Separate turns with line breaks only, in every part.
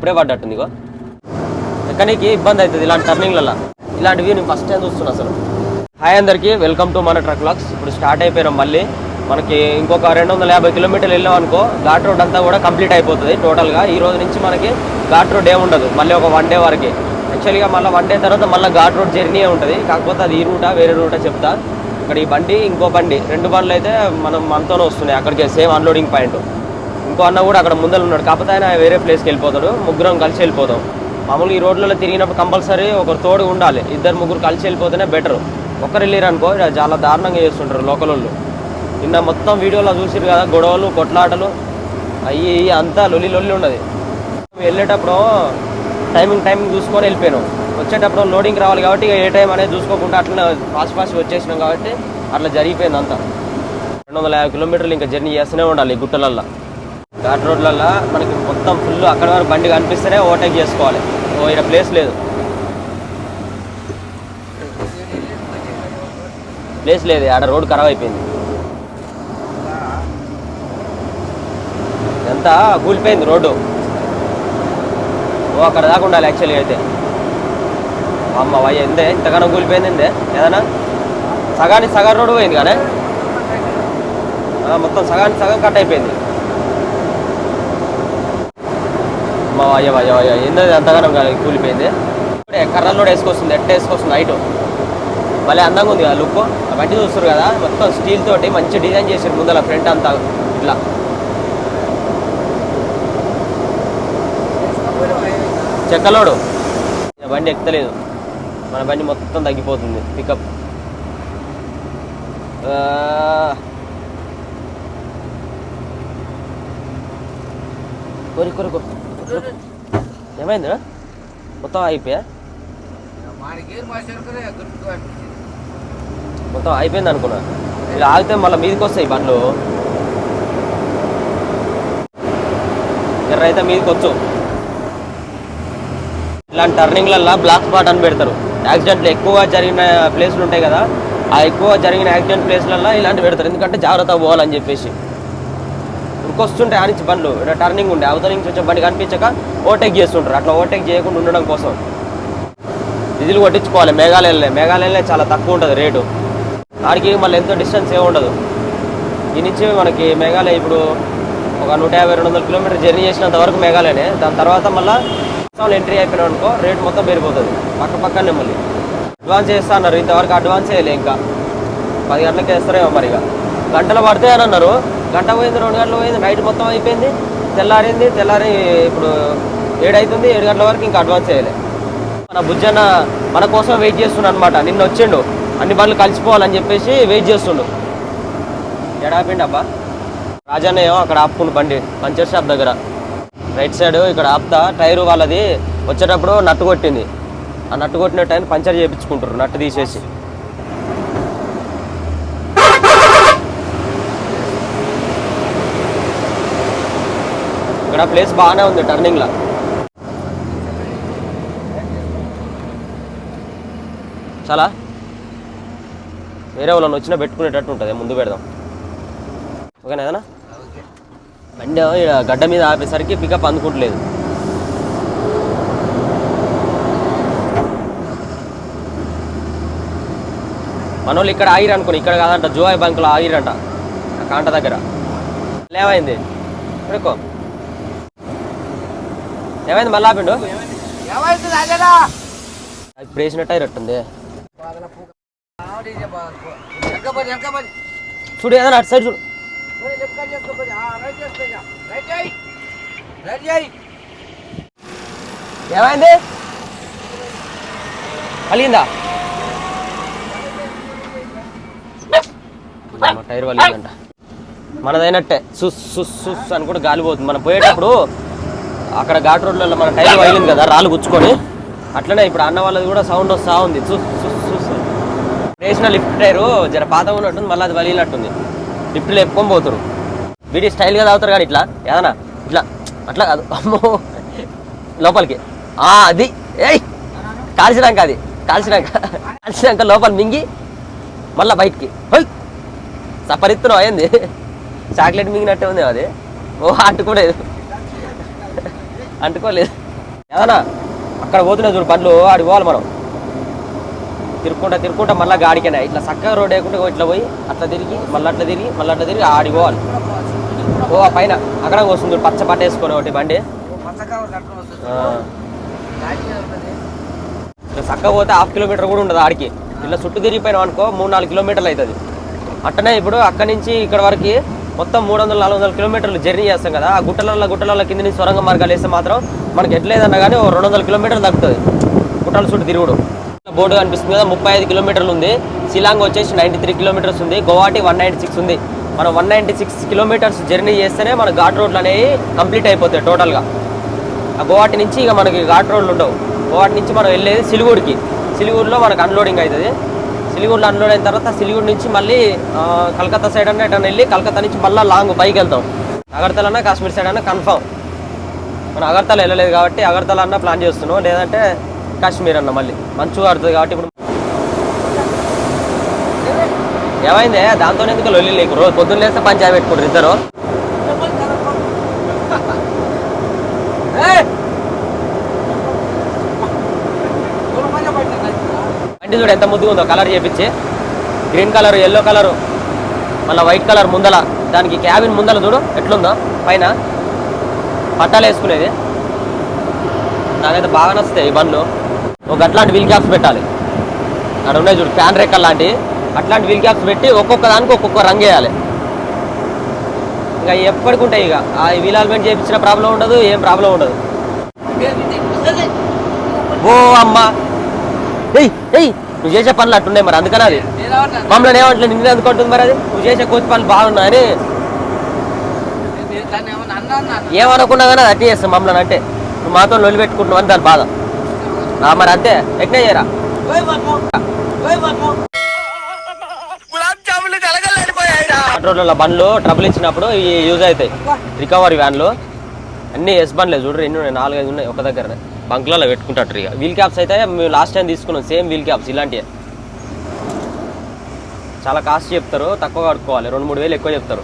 ఇప్పుడే పడ్డట్టుంది ఇగో. నీకు ఇబ్బంది అవుతుంది ఇలాంటి టర్నింగ్లలో ఇలాంటివి నేను ఫస్ట్ టైం చూస్తున్నా అసలు. హాయ్ అందరికీ వెల్కమ్ టు మన ట్రక్ లాక్స్ ఇప్పుడు స్టార్ట్ అయిపోయాం మళ్ళీ. మనకి ఇంకొక రెండు వందల యాభై కిలోమీటర్లు వెళ్ళాం అనుకో ఘాట్ రోడ్ అంతా కూడా కంప్లీట్ అయిపోతుంది టోటల్గా ఈ రోజు నుంచి మనకి ఘాట్ రోడ్ ఏమి ఉండదు. మళ్ళీ ఒక వన్ డే వరకే. యాక్చువల్గా మళ్ళీ వన్ డే తర్వాత మళ్ళీ ఘాట్ రోడ్ జర్నీ ఉంటుంది. కాకపోతే అది ఈ రూటా వేరే రూటా చెప్తా. ఇక్కడ ఈ బండి ఇంకో బండి. రెండు బండ్లు అయితే మనం మనతోనే వస్తున్నాయి. అక్కడికి సేమ్ అన్లోడింగ్ పాయింట్ ఇంకో అన్న కూడా అక్కడ ముందర ఉన్నాడు. కాకపోతే ఆయన వేరే ప్లేస్కి వెళ్ళిపోతాడు. ముగ్గురం కలిసి వెళ్ళిపోతాం. మామూలుగా ఈ రోడ్లలో తిరిగినప్పుడు కంపల్సరీ ఒకరు తోడు ఉండాలి. ఇద్దరు ముగ్గురు కలిసి వెళ్ళిపోతేనే బెటర్ ఒక్కరు వెళ్ళారు అనుకో చాలా దారుణంగా చేస్తుంటారు లోకల్ వాళ్ళు నిన్న మొత్తం వీడియోలో చూసిరు కదా గొడవలు కొట్లాటలు అయ్యి అంతా లొల్లి లొల్లి ఉన్నది. వెళ్ళేటప్పుడు టైమింగ్ టైమింగ్ చూసుకొని వెళ్ళిపోయాను. వచ్చేటప్పుడు లోడింగ్ రావాలి కాబట్టి ఏ టైం అనేది చూసుకోకుండా అట్లా ఫాస్ట్ ఫాస్ట్ వచ్చేసినాం కాబట్టి అట్లా జరిగిపోయింది అంతా. రెండు వందల యాభై కిలోమీటర్లు ఇంకా జర్నీ చేస్తూనే ఉండాలి గుట్టలల్లో. ఘాట్ రోడ్లల్లో మనకి మొత్తం ఫుల్ అక్కడ వరకు బండి కనిపిస్తేనే ఓవర్టేక్ చేసుకోవాలి. ఓ ఇక్కడ ప్లేస్ లేదు. ప్లేస్ లేదు ఆడ రోడ్ ఖరాబ్ అయిపోయింది. ఎంత కూలిపోయింది రోడ్డు. ఓ అక్కడ దాకా ఉండాలి యాక్చువల్గా అయితే. అమ్మ వయ్య ఎందే? ఇంతగానో కూలిపోయింది ఎందే? సగానికి సగం రోడ్డు పోయింది కానీ? మొత్తం సగానికి సగం కట్ అయిపోయింది. అమ్మ వయ్య వయ్య వయ్య ఏందో అంతగానో కూలిపోయింది. ఇప్పుడే కర్రల్లో వేసుకొస్తుంది ఎట్ట వేసుకొస్తుంది నైట్ భలే అందంగా ఉంది కదా లుక్ ఆ బండి చూస్తారు కదా మొత్తం స్టీల్ తోటి మంచి డిజైన్ చేసారు ముందర ఫ్రంట్ అంతా ఇట్లా. చెక్కలోడు. బండి ఎక్కలేదు. మన బండి మొత్తం తగ్గిపోతుంది పికప్ కొరి కొరి. ఏమైందిరా? మొత్తం అయిపోయా మొత్తం అయిపోయింది అనుకున్నా. ఇలా ఆగితే మళ్ళీ మీదకి వస్తాయి బండ్లు. ఎర్ర అయితే మీదకి వచ్చు. ఇలాంటి టర్నింగ్లల్లో బ్లాక్ స్పాట్ అని పెడతారు. యాక్సిడెంట్లు ఎక్కువగా జరిగిన ప్లేస్లు ఉంటాయి కదా ఆ ఎక్కువ జరిగిన యాక్సిడెంట్ ప్లేస్లలో ఇలాంటి పెడతారు. ఎందుకంటే జాగ్రత్త పోవాలని చెప్పేసి. ఇంకొస్తుంటాయి ఆనించి బండ్లు టర్నింగ్ ఉండే అవతల నుంచి వచ్చే బండి కనిపించక ఓవర్టేక్ చేస్తుంటారు అట్లా ఓవర్టేక్ చేయకుండా ఉండడం కోసం. డీజిల్ కొట్టించుకోవాలి మేఘాలయలో మేఘాలయలో చాలా తక్కువ ఉంటుంది రేటు. ఆడికి మళ్ళీ ఎంతో డిస్టెన్స్ ఏమి ఉండదు. ఈ నుంచి మనకి మేఘాలయ ఇప్పుడు ఒక నూట యాభై రెండు వందల కిలోమీటర్ జర్నీ చేసినంత వరకు మేఘాలయనే. దాని తర్వాత మళ్ళీ అస్సాంలో ఎంట్రీ అయిపోయినా అనుకో రేటు మొత్తం పెరిగిపోతుంది. పక్క పక్కనే మళ్ళీ. అడ్వాన్స్ చేస్తా అన్నారు. ఇంతవరకు అడ్వాన్స్ చేయలే ఇంకా. పది గంటలకి వేస్తారేమో మరి ఇక. గంటలు పడితే అని అన్నారు. గంట పోయింది రెండు గంటలు పోయింది నైట్ మొత్తం అయిపోయింది. తెల్లారింది తెల్లారి ఇప్పుడు ఏడు అవుతుంది ఏడు గంటల వరకు ఇంకా అడ్వాన్స్ చేయలే. మన బుజ్జన్న మన కోసం వెయిట్ చేస్తుండు అనమాట నిన్న వచ్చిండు అన్ని బండ్లు కలిసిపోవాలని చెప్పేసి వెయిట్ చేస్తుండు. ఎడాపిండి అబ్బా. రాజన్న ఏమో అక్కడ ఆపుకుండు బండి పంచర్ షాప్ దగ్గర. రైట్ సైడ్ ఇక్కడ ఆపుతా టైరు వాళ్ళది వచ్చేటప్పుడు నట్టు కొట్టింది. ఆ నట్టు కొట్టిన టైం పంచర్ చేయించుకుంటారు నట్టు తీసేసి. ఇక్కడ ప్లేస్ బాగానే ఉంది టర్నింగ్లో. చాలా? వేరే వాళ్ళని వచ్చినా పెట్టుకునేటట్టు ఉంటుంది ముందు పెడదాం. ఓకేనా ఏదన్నా? బండి గడ్డ మీద ఆపేసరికి పికప్ అందుకుంటలేదు. మన వాళ్ళు ఇక్కడ ఆగిరు అనుకుని ఇక్కడ కాదంట జోయ్ బంకులో ఆగిరంట కాంట దగ్గర. లేవైంది. ఇక్కడికో ఏమైంది మళ్ళీ ఆపిండు? ఇప్పుడు వేసిన టైర్ అట్టుంది చూడు ఏదైనా అటు సైడ్ చూడు. ఏమైంది? కలిగిందా టైర్ వలిందంట మనదైనట్టే. సుస్ సుస్ సుస్ అని కూడా గాలి పోతుంది మనం పోయేటప్పుడు అక్కడ ఘాట్ రోడ్లలో మన టైర్ వగిలింది కదా రాళ్ళు గుచ్చుకొని. అట్లనే ఇప్పుడు అన్న వాళ్ళది కూడా సౌండ్ వస్తూ ఉంది. సుస్ వేసిన లిఫ్ట్ టైరు జర పాత ఉన్నట్టుంది మళ్ళీ అది వలిగినట్టుంది. లిఫ్ట్లు ఎప్పుకొని పోతారు. వీడి స్టైల్గా తాగుతారు కానీ ఇట్లా ఏదన్నా ఇట్లా అట్లా కాదు. అమ్మో. లోపలికి. అది. ఏయ్! కాల్చినాక అది. కాల్చినాక కాల్చినాక లోపల మింగి మళ్ళీ బయటికి. హోయ్! అయింది. చాక్లెట్ మింగినట్టే ఉంది అది ఓ అంటుకోలేదు అంటుకోలేదు. ఏదన్నా అక్కడ పోతున్నాయి చూడు బండ్లు ఆడికి పోవాలి మనం. తిరుక్కుంటా తిరుక్కుంటా మళ్ళీ గాడికనే ఇట్లా చక్కగా రోడ్ వేయకుండా ఇట్లా పోయి అట్లా తిరిగి మళ్ళీ అట్లా తిరిగి మళ్ళీ అట్లా తిరిగి ఆడికి పోవాలి. ఓ ఆ పైన అక్కడ వస్తుంది చూడు పచ్చ పట్ట వేసుకొని ఒకటి బండి. ఇట్లా చక్కగా పోతే హాఫ్ కిలోమీటర్ కూడా ఉండదు ఆడికి. ఇట్లా చుట్టూ తిరిగిపోయినాం అనుకో మూడు నాలుగు కిలోమీటర్లు అవుతుంది. అట్టనే ఇప్పుడు అక్కడి నుంచి ఇక్కడ వరకు మొత్తం మూడు వందల నాలుగు వందల కిలోమీటర్లు జర్నీ చేస్తాం కదా. ఆ గుట్టల గుట్టల కింద నుంచి సొరంగ మార్గాలు వేస్తే మాత్రం మనకి ఎట్లేదన్నా కానీ ఓ రెండు వందల కిలోమీటర్లు తగ్గుతుంది. గుట్టల చుట్టూ తిరుగుడు. బోర్డు కనిపిస్తుంది కదా ముప్పై ఐదు కిలోమీటర్లు ఉంది. శిలాంగ్ వచ్చేసి నైంటీ త్రీ కిలోమీటర్స్ ఉంది. గోవాటి వన్ నైంటీ సిక్స్ ఉంది. మనం one ninety six kilometres journey చేస్తేనే మన ఘాట్ రోడ్లు అనేవి కంప్లీట్ అయిపోతాయి టోటల్గా. ఆ గోవాటి నుంచి ఇక మనకి ఘాట్ రోడ్లు ఉండవు. గోవాటి నుంచి మనం వెళ్ళేది సిలిగూడికి సిలిగూరులో మనకు అన్లోడింగ్ అవుతుంది. సిలిగూరులో అన్లోడ్ అయిన తర్వాత సిలిగూరు నుంచి మళ్ళీ కలకత్తా సైడ్ అన్న ఎటన్నా వెళ్ళి కలకత్తా నుంచి మళ్ళీ లాంగ్ పైకి వెళ్తాం. అగర్తల అన్న కాశ్మీర్ సైడ్ అన్న కన్ఫామ్ మనం అగర్తల వెళ్ళలేదు కాబట్టి అగర్తల అన్న ప్లాన్ చేస్తున్నాం. లేదంటే కాశ్మీర్ అన్న మళ్ళీ. మంచిగా ఆడుతుంది కాబట్టి ఇప్పుడు ఏమైంది? దాంతో ఎందుకు లొల్లి లేకు రోజు పొద్దున్న లేస్తే పంచాయతీ పెట్టుకుంటారు ఇద్దరు బండి చూడు ఎంత ముద్దుగా ఉందో కలర్ చేపించి. గ్రీన్ కలర్ ఎల్లో కలర్ మళ్ళీ వైట్ కలర్ ముందల. దానికి క్యాబిన్ ముందల చూడు ఎట్లుందో పైన. పట్టాలు వేసుకునేది. నాకైతే బాగా నచ్చుతాయి ఈ బండ్లు. ఒక అట్లాంటి వీల్ క్యాప్స్ పెట్టాలి. అక్కడ ఉన్నాయి చూడు ఫ్యాన్ రెక్కల్ లాంటి. అట్లాంటి వీల్ క్యాప్స్ పెట్టి ఒక్కొక్క దానికి ఒక్కొక్క రంగు వేయాలి. ఇంకా ఎప్పటికి ఉంటాయి ఇక. ఆ వీల్ ఆల్మెంట్ చేయించిన ప్రాబ్లం ఉండదు ఏం ప్రాబ్లం ఉండదు. ఓ అమ్మా. ఎయ్ ఎయ్ నువ్వు చేసే పనులు అట్టున్నాయి మరి అందుకని అది. మమ్మల్ని ఏమంటలేదు నిన్ను అందుకుంటుంది మరి అది? నువ్వు చేసే కోతి పనులు బాగున్నాయని. ఏమనుకున్నా కానీ అట్టి చేస్తాం మమ్మల్ని అంటే. నువ్వు మాతో లొల్లి పెట్టుకుంటున్నావు అని దాని బాధ. మరి అంతే. ఎట్నే చేయరా? పెట్రోల్ బండ్లు ట్రబుల్ ఇచ్చినప్పుడు ఇవి యూజ్ అవుతాయి. రికవరీ వ్యాన్లు. అన్ని ఎస్ బండ్లే చూడరు ఎన్ని ఉన్నాయి? నాలుగైదు ఉన్నాయి ఒక దగ్గర బంక్లలో పెట్టుకుంటారు ఇక. వీల్ క్యాప్స్ అయితే మేము లాస్ట్ టైం తీసుకున్నాం సేమ్ వీల్ క్యాప్స్ ఇలాంటివి చాలా కాస్ట్ చెప్తారు తక్కువ కడుక్కోవాలి రెండు మూడు వేలు ఎక్కువ చెప్తారు.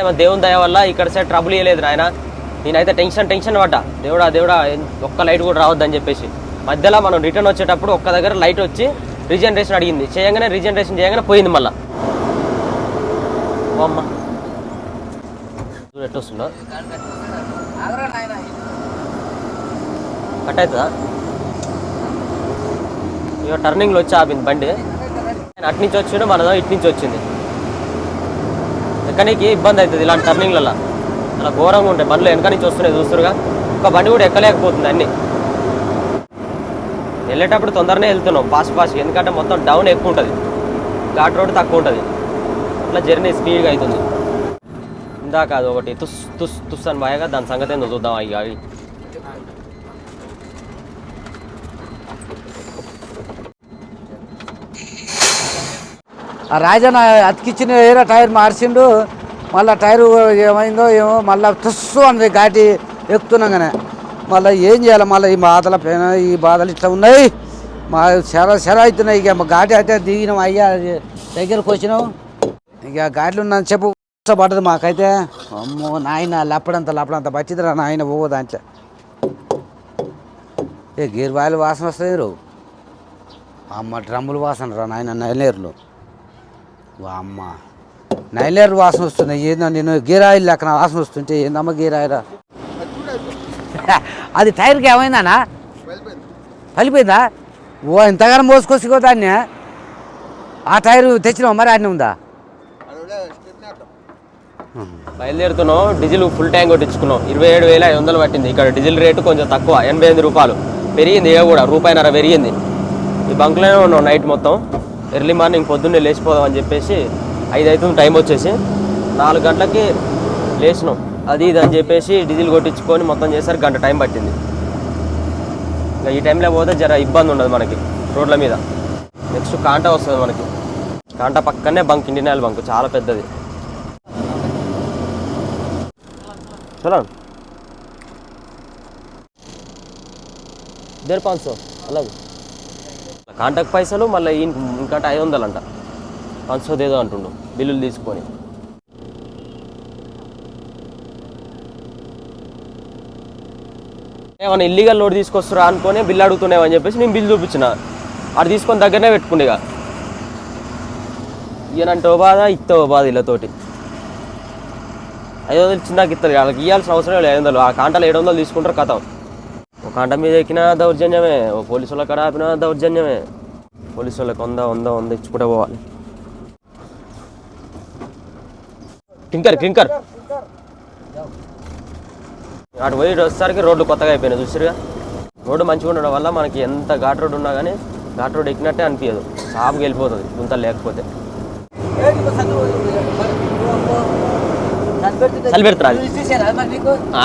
ఏమో దేవుని దయ వల్ల ఇక్కడ సైడ్ ట్రబుల్ ఇవ్వలేదు నాయన. నేనైతే టెన్షన్ టెన్షన్ పడ్డా. దేవుడా దేవుడా ఒక్క లైట్ కూడా రావద్దని చెప్పేసి. మధ్యలో మనం రిటర్న్ వచ్చేటప్పుడు ఒక్క దగ్గర లైట్ వచ్చి రీజనరేషన్ అడిగింది. చేయగానే రీజనరేషన్ చేయగానే పోయింది మళ్ళీ. అమ్మ. కట్ అవుతుందా? ఇక టర్నింగ్లో వచ్చి ఆపింది బండి. ఆయన అటు నుంచి వచ్చిండు మనదో ఇటు నుంచి వచ్చింది. ఎక్కడికి ఇబ్బంది అవుతుంది ఇలాంటి టర్నింగ్లలో అలా ఘోరంగా ఉంటాయి బండ్లు. వెనక నుంచి వస్తున్నాయి చూస్తురుగా. ఒక బండి కూడా ఎక్కలేకపోతుంది అన్ని. వెళ్ళేటప్పుడు తొందరనే వెళ్తున్నాం ఫాస్ట్ ఫాస్ట్ ఎందుకంటే మొత్తం డౌన్ ఎక్కువ ఉంటుంది. ఘాట్ రోడ్ తక్కువ ఉంటుంది. అట్లా జర్నీ స్పీడ్గా అవుతుంది. ఇందాక అది ఒకటి తుస్ తుస్ తుస్ అని బాగా దాని సంగతి ఏందో చూద్దాం. అవి అవి.
ఆ రాజన్న అతికిచ్చిన ఏరా టైర్ మార్చిండు మళ్ళీ టైరు ఏమైందో ఏమో మళ్ళీ తుస్సు అన్నది ఘాటి ఎక్కుతున్నాగానే మళ్ళీ ఏం చేయాలి మళ్ళీ ఈ బాధల పైన ఈ బాధలు ఇట్లా ఉన్నాయి. మా శర శర అవుతున్నాయి ఇక ఘాటి అయితే దిగినాం అయ్యా దగ్గరకు వచ్చినాం. ఇక ఘాట్లు ఉన్న చెప్పు పడ్డది మాకైతే. అమ్మో నాయన లప్పడంత లప్పడంత పట్టిదిరా నాయన పోవు దాంట్లో. ఏ గేర్ బాయిల వాసన వస్తుంది రో. అమ్మ డ్రమ్ముల వాసన రా నాయన నైలేరులో. అమ్మ. నైలేరు వాసన వస్తున్నాయి ఏందో నేను గేర్ ఆయిల్ లెక్కన వాసన వస్తుంటే ఏందమ్మ గీరాయిరా అది టైర్కి ఏమైందన్నా? పలిపోయిందా? ఓ ఇంతగానో మోసుకొచ్చుకో దాన్ని. ఆ టైర్ తెచ్చినావు మరి ఆయన ఉందా?
బయలుదేరుతున్నాం డీజిల్ ఫుల్ ట్యాంక్ కొట్టించుకున్నాం. ఇరవై ఏడు వేల ఐదు వందలు పట్టింది. ఇక్కడ డీజిల్ రేటు కొంచెం తక్కువ ఎనభై ఎనిమిది రూపాయలు. పెరిగింది ఇక కూడా రూపాయినర పెరిగింది. ఈ బంక్లోనే ఉన్నాం నైట్ మొత్తం. ఎర్లీ మార్నింగ్ పొద్దున్నే లేచిపోదాం అని చెప్పేసి ఐదు అవుతుంది టైం వచ్చేసి. నాలుగు గంటలకి లేచినాం. అది ఇది అని చెప్పేసి డీజిల్ కొట్టించుకొని మొత్తం చేసరికి గంట టైం పట్టింది. ఇంకా ఈ టైంలో పోతే జర ఇబ్బంది ఉండదు మనకి రోడ్ల మీద. నెక్స్ట్ కాంటా వస్తుంది మనకి. కాంటా పక్కనే బంక్ ఇండియన్ ఆయిల్ బంక్ చాలా పెద్దది. చూడండి ఇద్దరు పాంచ్ అలాగే. కాంటాక్ట్ పైసలు మళ్ళీ ఇంకా ఐదు వందలు అంట పంచోదేదో ఏదో అంటుండు బిల్లులు తీసుకొని. ఏమైనా ఇల్లీగల్ లోడ్ తీసుకొస్తురా అనుకొని బిల్లు అడుగుతున్నామని చెప్పేసి నేను బిల్లు చూపించిన. అది తీసుకొని దగ్గరనే పెట్టుకుండే ఇక. ఈయనంటే ఓ బాధ ఇస్తే ఓ బాధ వీళ్ళతోటి. ఐదు వందలు చిన్నకి ఇస్తారు వాళ్ళకి ఇవ్వాల్సిన అవసరం లేదు ఐదు వందలు. ఆ కాంటాలు ఏడు వందలు తీసుకుంటారు కథం. ఒక కాంట మీద ఎక్కిన దౌర్జన్యమే ఓ పోలీసు వాళ్ళ కాడ ఆపిన దౌర్జన్యమే. పోలీసు వాళ్ళకి వంద వంద వంద ఇచ్చుకుంటే పోవాలి. కింకర్ కింకర్. అటు పోయి వచ్చేసరికి రోడ్లు కొత్తగా అయిపోయినాయి చూసారుగా రోడ్డు మంచిగా ఉండడం వల్ల మనకి ఎంత ఘాట్ రోడ్ ఉన్నా కానీ ఘాట్ రోడ్ ఎక్కినట్టే అనిపించదు సాఫ్గా వెళ్ళిపోతుంది గుంతలు లేకపోతే. చలి పెడుతురా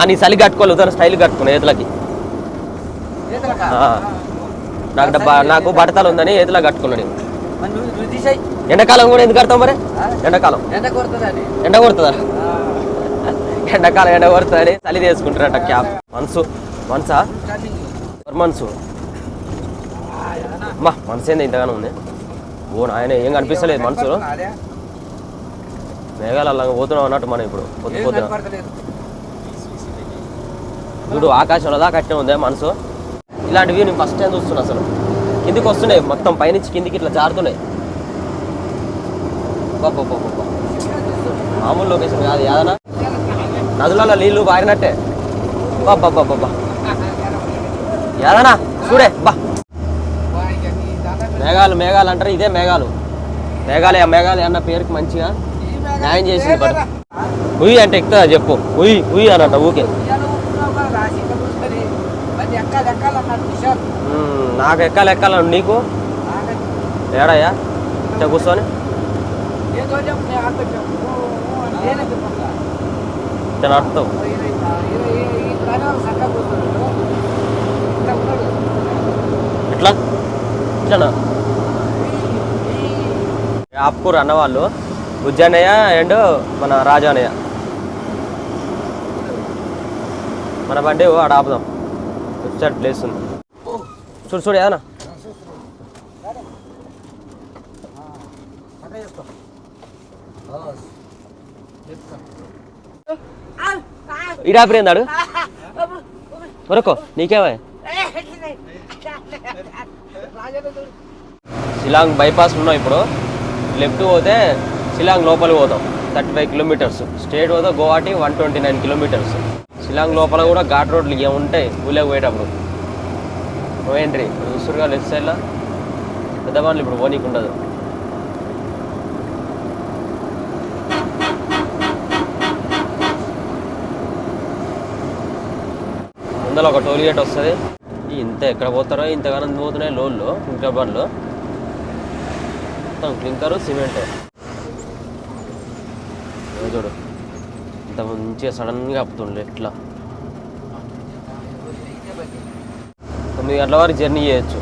నీ చలి కట్టుకోవాలి స్టైల్ కట్టుకున్నా ఏతులకి. ఆ. నాకు డబ్బా నాకు బట్టతలు ఉందని ఏతులా కట్టుకున్నాను నేను. ఎండాకాలం కూడా ఎందుకు కడతావు మరి? ఎండాకాలం.
ఎండ
కొడుతుందా? ఎండాకాలం ఎండ కొడుతుందని చలి తీసుకుంటారట క్యాప్ మనసు మనసా? మనసు? అమ్మా మనసు ఏంది ఇంతగానో ఉంది? ఓ నాయన ఏం కనిపిస్తలేదు మనసు మేఘాలు అలా పోతున్నాం అన్నట్టు మనం ఇప్పుడు పొద్దు పొద్దున. చూడు ఆకాశంలో దాకా కట్టిన ఉంది మనసు. ఇలాంటి వ్యూ నేను ఫస్ట్ టైం చూస్తున్నా అసలు. కిందికి వస్తున్నాయి మొత్తం పైనుంచి కిందికి ఇట్లా జారుతున్నాయి. అబ్బబ్బబ్బబ్బబ్బ. మామూలు లొకేషన్ కాదు యాదనా? నదులలో నీళ్ళు పారినట్టే బాబ్బా యాదనా? చూడే బా. మేఘాలు మేఘాలు అంటారు ఇదే మేఘాలు. మేఘాలయ మేఘాలయ అన్న పేరుకి మంచిగా న్యాయం చేసింది బట్ ఉయ్యి అంటే ఎక్కుతుందా చెప్పు. ఉయ్యి ఉయ్యి అనంట ఊకే. నాకు ఎక్కాలి ఎక్కాలని నీకు? ఏడయ్యా? ఇట్లా కూర్చొని? ఇట్లా నడుపుతావు? ఎట్లా ఇట్లా ఆపుకూరు అన్నవాళ్ళు ఉజ్జానయ్య అండ్ మన రాజానయ్య మన బండి ఆడ ఆపుదాం. వెబ్సైట్ ప్లేస్ ఉంది. చూడు చూడు ఏదన్నా ఇడాపిరేందాడు వరకు నీకేమా షిలాంగ్ బైపాస్ ఉన్నాం ఇప్పుడు. లెఫ్ట్ పోతే షిలాంగ్ లోపలికి పోతాం. థర్టీ ఫైవ్ కిలోమీటర్స్ స్టేట్ పోతే Guwahati one twenty nine kilometres Shillong లోపల కూడా ఘాట్ రోడ్లు ఏముంటాయి ఉంటాయి? ఊళ్ళకి పోయేటప్పుడు. నో ఎంట్రీ చూస్తురుగా లెఫ్ట్ సైడ్లో పెద్ద వాళ్ళు ఇప్పుడు పోనీకి ఉండదు. ముందర ఒక టోల్ గేట్ వస్తుంది. ఇంత ఎక్కడ పోతారో ఇంతగానం పోతున్నాయి లోన్లు ఇంకా బండ్లు. మొత్తం క్లింకరు సిమెంట్. చూడు. ఇంత మంచిగా సడన్గా అప్పుతుండే ఎట్లా. తొమ్మిది గంటల వరకు జర్నీ చేయొచ్చు.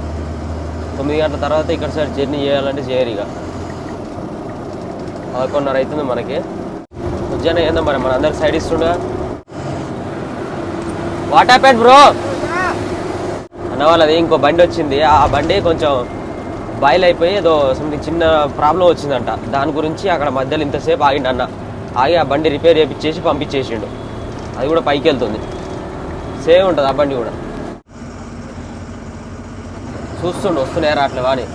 తొమ్మిది గంటల తర్వాత ఇక్కడ సైడ్ జర్నీ చేయాలంటే చేయరు ఇక. పదకొండున్నర అవుతుంది మనకి. ఉద్యానం ఏందో మరి మన అందరికి సైడ్ ఇస్తుండగా వాట్ హ్యాపెండ్ బ్రో! అన్న వాళ్ళది ఇంకో బండి వచ్చింది. ఆ బండి కొంచెం బాయిల్ అయిపోయి ఏదో సంథింగ్ చిన్న ప్రాబ్లం వచ్చిందంట. దాని గురించి అక్కడ మధ్యలో ఇంతసేపు ఆగిండు అన్న. ఆగి ఆ బండి రిపేర్ చేయించేసి పంపించేసిండు. అది కూడా పైకి వెళ్తుంది. సేమ్ ఉంటుంది ఆ బండి కూడా. చూస్తుండు వస్తున్నాయి రాట్లేవా అని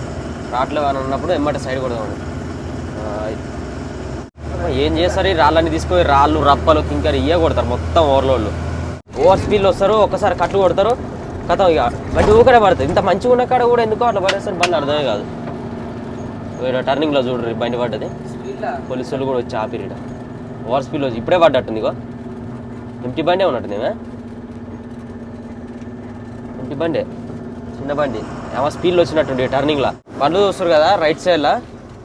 రాట్లేవా అని అన్నప్పుడు ఎమ్మటి సైడ్ కొడదామండి ఏం చేస్తారు? ఈ రాళ్ళని తీసుకొని రాళ్ళు రప్పలు కింకర్ ఇవే కొడతారు మొత్తం ఓవర్లోళ్ళు ఓవర్ స్పీడ్లో వస్తారు ఒక్కసారి కట్లు కొడతారు కథ ఇక. బండి ఊకనే పడుతుంది. ఇంత మంచిగా ఉన్న కాడ కూడా ఎందుకో అట్లా పడేస్తారు బండి అర్థమే కాదు. టర్నింగ్లో చూడరు బండి పడ్డది. పోలీసు వాళ్ళు కూడా వచ్చి ఆపిరిడ ఓవర్ స్పీడ్లో వచ్చి ఇప్పుడే పడ్డట్టుంది ఇగో. ఎంటీ బండే ఉన్నట్టుంది ఏమే ఎంటీ బండే. చిన్న బండి. ఏమో స్పీడ్లో వచ్చినట్టుండి టర్నింగ్లో బండ్లు చూస్తారు కదా రైట్ సైడ్లో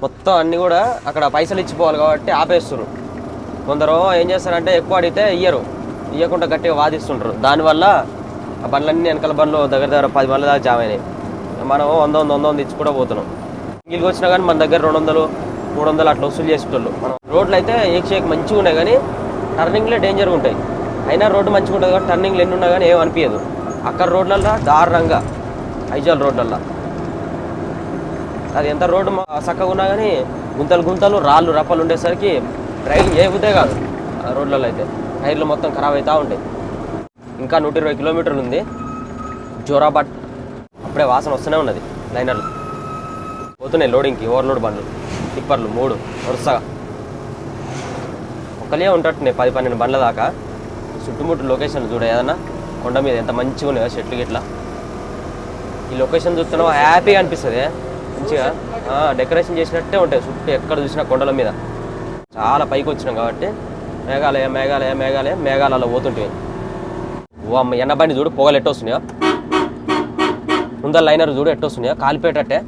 మొత్తం అన్నీ కూడా అక్కడ పైసలు ఇచ్చిపోవాలి కాబట్టి ఆపేస్తున్నారు కొందరు ఏం చేస్తారంటే ఎక్కువ అడిగితే ఇయ్యరు. ఇవ్వకుండా గట్టిగా వాదిస్తుంటారు దానివల్ల ఆ బండ్లన్నీ వెనకాల బండ్లు దగ్గర దగ్గర పది బండ్ల దాకా జామ్ అయినాయి. మనం వంద వంద వంద వంద ఇచ్చి కూడా పోతున్నాం. ఇంగిలికి వచ్చినా కానీ మన దగ్గర రెండు వందలు మూడు వందలు అట్లా వసూలు చేసేటోళ్ళు. మనం రోడ్లు అయితే ఏక్ షేక్ మంచిగా ఉన్నాయి కానీ టర్నింగ్లే డేంజర్గా ఉంటాయి. అయినా రోడ్డు మంచిగా ఉంటుంది కానీ టర్నింగ్లు ఎన్ని ఉన్నా కానీ ఏం అనిపించదు అక్కడ రోడ్లల్లో దారుణంగా. ఐజాల్ రోడ్లల్లో అది ఎంత రోడ్డు చక్కగా ఉన్నా కానీ గుంతలు గుంతలు రాళ్ళు రప్పలు ఉండేసరికి డ్రైవింగ్ ఏ కాదు రోడ్లలో అయితే. టైర్లు మొత్తం ఖరాబ్ అవుతూ ఉంటాయి ఇంకా నూట ఇరవై కిలోమీటర్లు ఉంది. జోరాబాట్ అప్పుడే వాసన వస్తూనే ఉన్నది లైనర్లు. పోతున్నాయి లోడింగ్కి ఓవర్లోడ్ బండ్లు టిప్పర్లు మూడు వరుసగా. ఒకలే ఉంటట్టున్నాయి పది పన్నెండు బండ్ల దాకా. చుట్టుముట్టు లొకేషన్ చూడ ఏదన్నా కొండ మీద ఎంత మంచిగా ఉన్నాయో చెట్లు గిట్లా. ఈ లొకేషన్ చూస్తున్నావు హ్యాపీగా అనిపిస్తుంది. మంచిగా ఆ, డెకరేషన్ చేసినట్టే ఉంటాయి. చుట్టూ ఎక్కడ చూసినా కొండల మీద. చాలా పైకి వచ్చినాం కాబట్టి మేఘాలయ మేఘాలయ మేఘాలయ మేఘాలలో పోతుంటే ఓ అమ్మ ఎన్న బండి చూడు పొగలు ఎట్టొస్తున్నాయో. ముందర లైనర్ చూడు ఎట్టొస్తున్నాయో. కాలిపోయేటట్టే.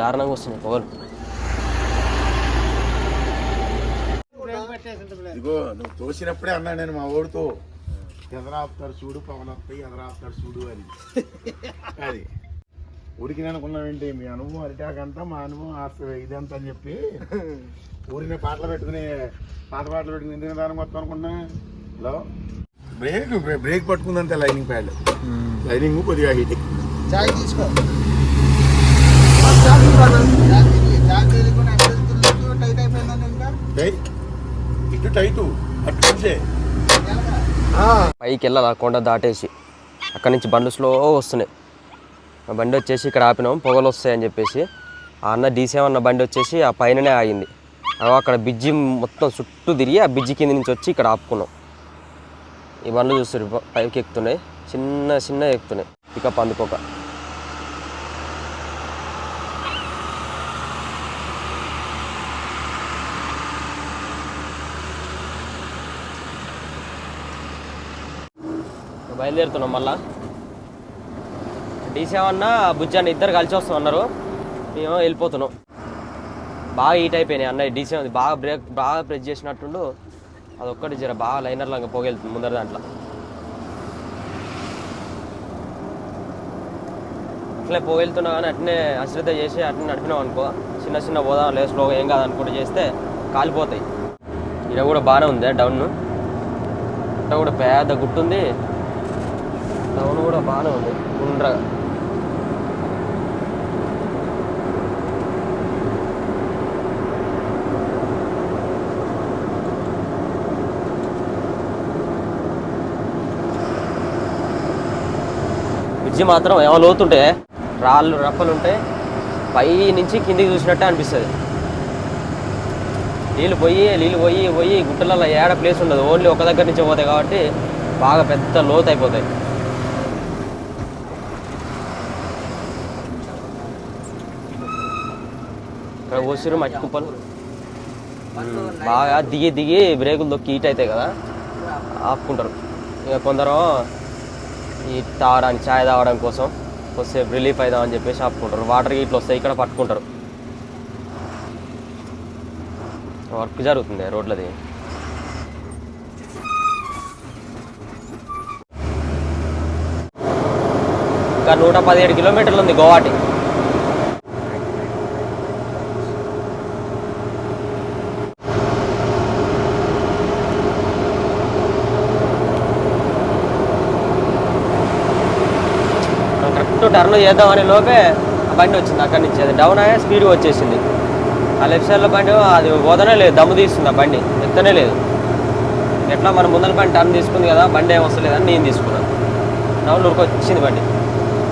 దారుణంగా వస్తున్నాయి పొగలు.
ఇదిగో నువ్వు తోసినప్పుడే అన్నా నేను మా ఓడితో. ఎదరాపుతారు చూడు పవన్ వస్తాయి ఎదరాపుతారు చూడు అని. అది. ఉడికి అనుకున్నావేంటి మీ అనుభవం అరిటాకంతా మా అనుభవం ఆస్తి ఇదంతా అని చెప్పి ఊరిని పాటలు పెట్టుకుని పాత పాటలు పెట్టుకుని ఎందుకు దానికి వస్తాం అనుకున్నా? హలో? బ్రేక్ బ్రే- బ్రేక్ పట్టుకుందంతే లైనింగ్ ప్యాడ్. లైనింగ్ కొద్దిగా హీట్
చాయ్ తీసుకో. టైట్.
ఇటు టైటు
పైకి వెళ్ళాలి ఆ. కొండ దాటేసి. అక్కడి నుంచి బండ్లు స్లో వస్తున్నాయి. ఆ బండి వచ్చేసి ఇక్కడ ఆపినాం. పొగలు వస్తాయని చెప్పేసి. ఆ అన్న డీసీఎం అన్న బండి వచ్చేసి ఆ పైననే ఆగింది. అక్కడ బిజ్జి మొత్తం చుట్టూ తిరిగి ఆ బిజ్జి కింద నుంచి వచ్చి ఇక్కడ ఆపుకున్నాం. ఈ బండ్లు చూస్తారు పైకి ఎక్కుతున్నాయి. చిన్న చిన్న ఎక్కుతున్నాయి. పికప్ అందుకోక. బయలుదేరుతున్నాం మళ్ళా. డీసీఎం బుజ్జాన్ని ఇద్దరు కలిసి వస్తాం అన్నారు. మేము వెళ్ళిపోతున్నాం. బాగా హీట్ అయిపోయినాయి అన్నయ్య డీసీఎం బాగా బ్రేక్ బాగా ప్రెస్ చేసినట్టుండు. అదొక్కటి జర బాగా లైనర్లో ఇంకా పోగెళ్తుంది ముందర దాంట్లో. అట్లే పోగెళ్తున్నా కానీ అట్నే అశ్రద్ధ చేసి అట్నే నడిపినాం అనుకో చిన్న చిన్న పోదాం లేదు స్లోగా ఏం కాదనుకుంటే చేస్తే కాలిపోతాయి. ఇక్కడ కూడా బాగానే ఉంది డౌన్ ఇక్కడ కూడా పెద్ద గుట్టుంది. డౌన్ కూడా బాగానే ఉంది గుండ్రగా. బ్రిడ్జి మాత్రం ఏమో లోతుంటే రాళ్ళు రప్పలు ఉంటాయి పై నుంచి కిందికి చూసినట్టే అనిపిస్తుంది. నీళ్ళు పోయి నీళ్ళు పోయి పోయి గుట్టలలో ఏడ ప్లేస్ ఉండదు. ఓన్లీ ఒక దగ్గర నుంచి పోతాయి కాబట్టి బాగా పెద్ద లోతు అయిపోతాయి ఇక్కడ పోసిరు మట్టి కుప్పలు. బాగా దిగి దిగి బ్రేకులు దొక్కి హీట్ అవుతాయి కదా ఆపుకుంటారు. ఇక కొందరు ఈ తాగడానికి ఛాయ్ తాగడం కోసం కొద్దిసేపు రిలీఫ్ అవుదామని చెప్పేసి ఆపుకుంటారు. వాటర్ ఇట్లా వస్తాయి ఇక్కడ పట్టుకుంటారు. వర్క్ జరుగుతుంది రోడ్లది. ఇంకా నూట పదిహేడు కిలోమీటర్లు ఉంది గోవాటి టర్న్ చేద్దామని లోపే ఆ బండి వచ్చింది అక్కడి నుంచి. అది డౌన్ అయ్యే స్పీడ్ వచ్చేసింది. ఆ లెఫ్ట్ సైడ్లో బండి అది పోదనే లేదు దమ్ము తీస్తుంది ఆ బండి. ఎత్తనే లేదు. ఎట్లా మన ముందర బండి టర్న్ తీసుకుంది కదా బండి ఏం వస్తలేదని నేను తీసుకున్నాను. డౌన్ ఉరికి వచ్చింది బండి.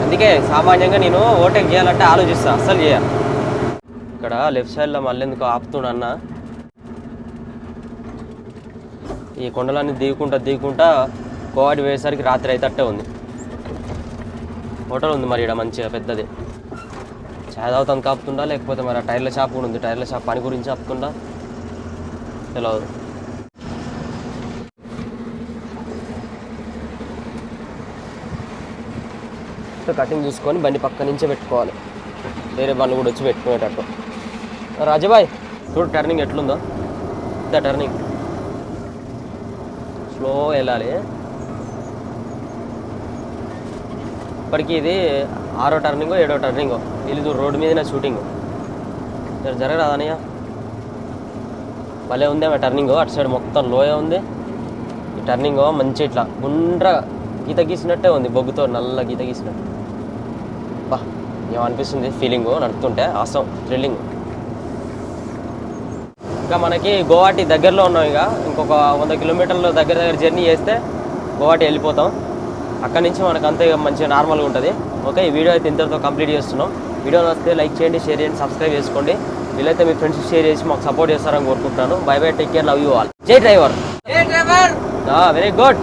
అందుకే సామాన్యంగా నేను ఓవర్టేక్ చేయాలంటే ఆలోచిస్తాను అస్సలు చేయాలి. ఇక్కడ లెఫ్ట్ సైడ్లో మళ్ళీ ఎందుకు ఆపుతున్నా ఈ కొండలన్నీ దిగుకుంటా దిగుకుంటా కోవాడి వేసరికి రాత్రి అయితట్టే ఉంది. హోటల్ ఉంది మరి ఇక్కడ మంచిగా పెద్దది. చాయ్ తాగుతాను కాపుతుండా లేకపోతే మరి ఆ టైర్ల షాప్ కూడా ఉంది. టైర్ల షాప్ పని గురించి ఆపుతుండా? తెలియదు కటింగ్ చూసుకొని బండి పక్క నుంచే పెట్టుకోవాలి. వేరే బండ్లు కూడా వచ్చి పెట్టుకునేటట్టు. రాజబాయ్ చూడు టర్నింగ్ ఎట్లుందో. The turning. స్లో వెళ్ళాలి. ఇప్పటికీ ఇది ఆరో టర్నింగో ఏడో టర్నింగో. ఇది రోడ్డు మీదనే షూటింగ్. జర జరగరాదనయ్య భలే ఉంది ఆమె టర్నింగ్. అటు సైడ్ మొత్తం లోయ ఉంది. ఈ టర్నింగ్ మంచి ఇట్లా గుండ్ర గీత గీసినట్టే ఉంది బొగ్గుతో నల్ల గీత గీసినట్టు. బా ఏమనిపిస్తుంది ఫీలింగ్ నడుపుతుంటే? Awesome thrilling. ఇంకా మనకి గోవాటి దగ్గరలో ఉన్నాం ఇక. ఇంకొక వంద కిలోమీటర్ల దగ్గర దగ్గర జర్నీ చేస్తే గోవాటి వెళ్ళిపోతాం. అక్కడి నుంచి మనకు అంతే మంచిగా నార్మల్గా ఉంటుంది. ఓకే ఈ వీడియో అయితే ఇంతటితో కంప్లీట్ చేస్తున్నాం. వీడియో నచ్చితే లైక్ చేయండి షేర్ చేయండి సబ్స్క్రైబ్ చేసుకోండి. వీలైతే మీ ఫ్రెండ్స్ షేర్ చేసి మాకు సపోర్ట్ చేస్తారని కోరుకుంటున్నాను. Bye bye take care love you all. జై driver. Very good.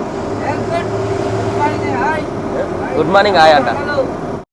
Good morning hi అంట.